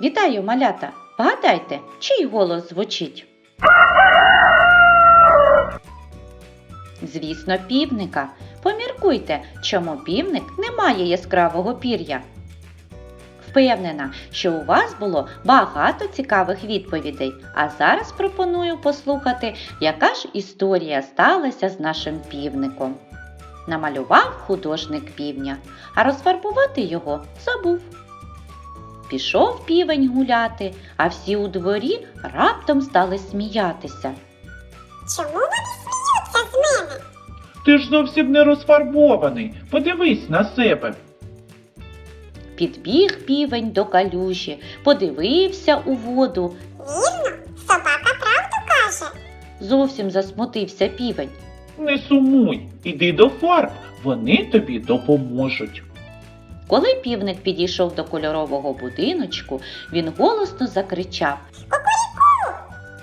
Вітаю, малята! Вгадайте, чий голос звучить? Звісно, півника. Поміркуйте, чому півник не має яскравого пір'я. Впевнена, що у вас було багато цікавих відповідей, а зараз пропоную послухати, яка ж історія сталася з нашим півником. Намалював художник півня, а розфарбувати його забув. Пішов півень гуляти, а всі у дворі раптом стали сміятися. Чому вони сміються з мене? Ти ж зовсім не розфарбований. Подивись на себе. Підбіг півень до калюжі, подивився у воду, Вірно, собака правду каже. зовсім засмутився півень. Не сумуй, іди до фарб, вони тобі допоможуть. Коли півник підійшов до кольорового будиночку, він голосно закричав.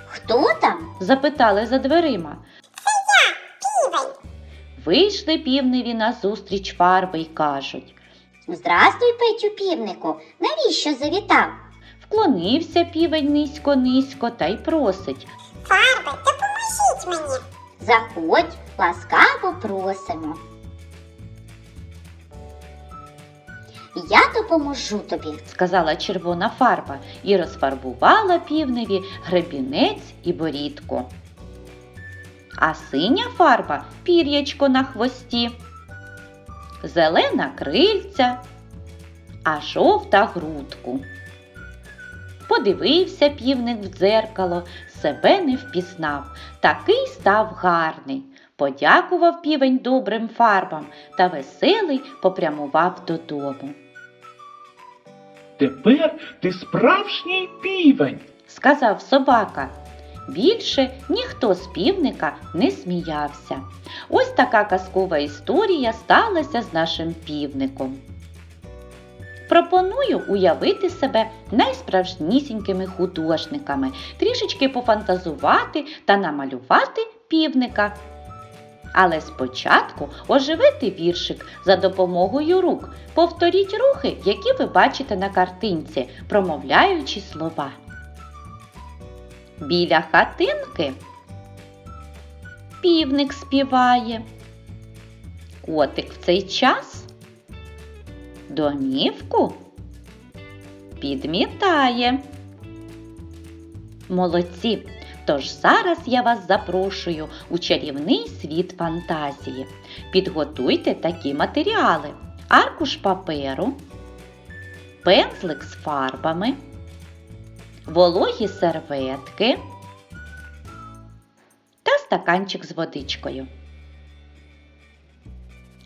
Хто там? Запитали за дверима. Це я, Півень. Вийшли півневі назустріч фарби й кажуть. Здрастуй, Петю півнику. Навіщо завітав? Вклонився півень низько-низько та й просить. Фарби, допоможіть мені. Заходь, ласкаво просимо. Я допоможу тобі. сказала червона фарба і розфарбувала півневі гребінець і борідку. А синя фарба пір'ячко на хвості, зелена крильця, а жовта грудку. Подивився півник в дзеркало, себе не впізнав, такий став гарний. Подякував півень добрим фарбам та веселий попрямував додому. Тепер ти справжній півень. сказав собака. Більше ніхто з півника не сміявся. Ось така казкова історія сталася з нашим півником. Пропоную уявити себе найсправжнісінькими художниками, трішечки пофантазувати та намалювати півника. Але спочатку оживити віршик за допомогою рук. Повторіть рухи, які ви бачите на картинці, промовляючи слова. Біля хатинки півник співає. Котик в цей час домівку підмітає. Молодці! Тож зараз я вас запрошую у чарівний світ фантазії. Підготуйте такі матеріали: аркуш паперу, пензлик з фарбами, вологі серветки та стаканчик з водичкою.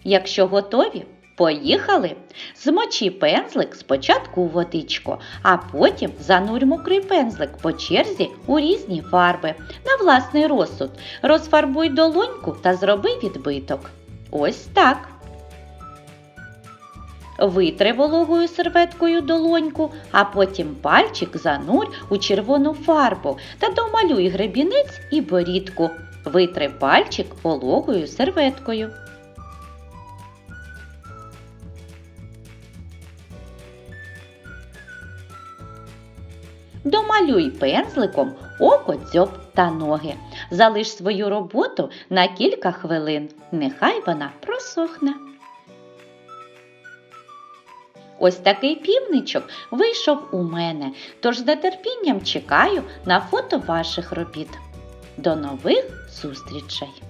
Якщо готові, поїхали! Змочи пензлик спочатку у водичку, а потім занурь мокрий пензлик по черзі у різні фарби на власний розсуд. Розфарбуй долоньку та зроби відбиток. Ось так. Витри вологою серветкою долоньку, а потім пальчик занурь у червону фарбу та домалюй гребінець і борідку. Витри пальчик вологою серветкою. Домалюй пензликом око, дзьоб та ноги. Залиш свою роботу на кілька хвилин. Нехай вона просохне. Ось такий півничок вийшов у мене, тож з нетерпінням чекаю на фото ваших робіт. До нових зустрічей!